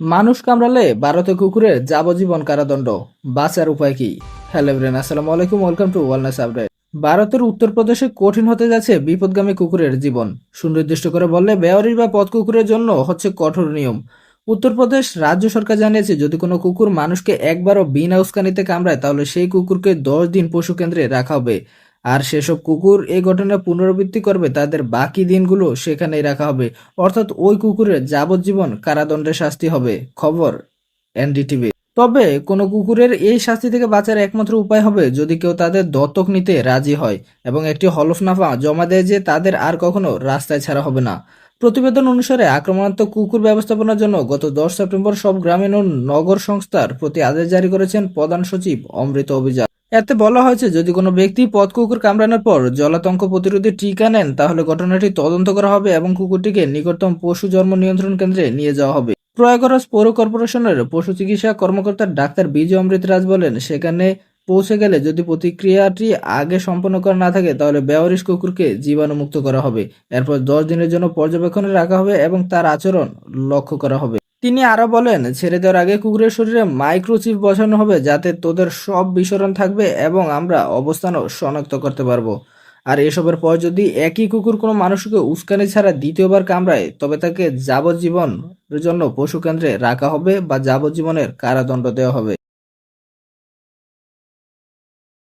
মানুষ কামড়ালে ভারতে কুকুরের যাবজ্জীবন কারাদণ্ড। বাঁচার উপায় কি? হ্যালো ব্রেন আসসালামু আলাইকুম, ওয়েলকাম টু ওয়েলনেস আপডেট। ভারতের উত্তরপ্রদেশে কঠিন হতে যাচ্ছে বিপদগামী কুকুরের জীবন। সুনির্দিষ্ট করে বললে বেওয়ারি বা পথ কুকুরের জন্য হচ্ছে কঠোর নিয়ম। উত্তরপ্রদেশ রাজ্য সরকার জানিয়েছে, যদি কোনো কুকুর মানুষকে একবারও বিনা উস্কানিতে কামড়ায়, তাহলে সেই কুকুরকে দশ দিন পশু কেন্দ্রে রাখা হবে। আর সেসব কুকুর এই ঘটনার পুনরাবৃত্তি করবে তাদের বাকি দিনগুলো সেখানেই রাখা হবে। অর্থাৎ ওই কুকুরের যাবজ্জীবন কারাদণ্ডের শাস্তি হবে, খবর এনডিটিভি। তবে কোনো কুকুরের এই শাস্তি থেকে বাঁচার একমাত্র উপায় হবে যদি কেউ তাদের দত্তক নিতে রাজি হয় এবং একটি হলফনাফা জমা দেয় যে তাদের আর কখনো রাস্তায় ছাড়া হবে না। প্রতিবেদন অনুসারে আক্রমণাত্মক কুকুর ব্যবস্থাপনার জন্য গত দশ সেপ্টেম্বর সব গ্রামীণ ও নগর সংস্থার প্রতি আদেশ জারি করেছেন প্রধান সচিব অমৃত অভিযান। এতে বলা হয়েছে, যদি কোনো ব্যক্তি পথ কুকুর কামড়ানোর পর জলাতঙ্ক প্রতিরোধী টিকা নেন, তাহলে ঘটনাটি তদন্ত করা হবে এবং কুকুরটিকে নিকটতম পশু জন্ম নিয়ন্ত্রণ কেন্দ্রে নিয়ে যাওয়া হবে। প্রয়াগরাজ পৌর কর্পোরেশনের পশু চিকিৎসা কর্মকর্তা ডাক্তার বিজয় অমৃত রাজ বলেন, সেখানে পৌঁছে গেলে যদি প্রতিক্রিয়াটি আগে সম্পন্ন করা না থাকে, তাহলে বেওয়ারিশ কুকুরকে জীবাণুমুক্ত করা হবে। এরপর দশ দিনের জন্য পর্যবেক্ষণে রাখা হবে এবং তার আচরণ লক্ষ্য করা হবে। তিনি আরও বলেন, ছেড়ে দেওয়ার আগে কুকুরের শরীরে মাইক্রোচিপ বসানো হবে যাতে তোদের সব বিসরণ থাকবে এবং আমরা অবস্থানও শনাক্ত করতে পারব। আর এসবের পর যদি একই কুকুর কোনো মানুষকে উস্কানি ছাড়া দ্বিতীয়বার কামড়ায়, তবে তাকে যাবজ্জীবনের জন্য পশু কেন্দ্রে রাখা হবে বা যাবজ্জীবনের কারাদণ্ড দেওয়া হবে।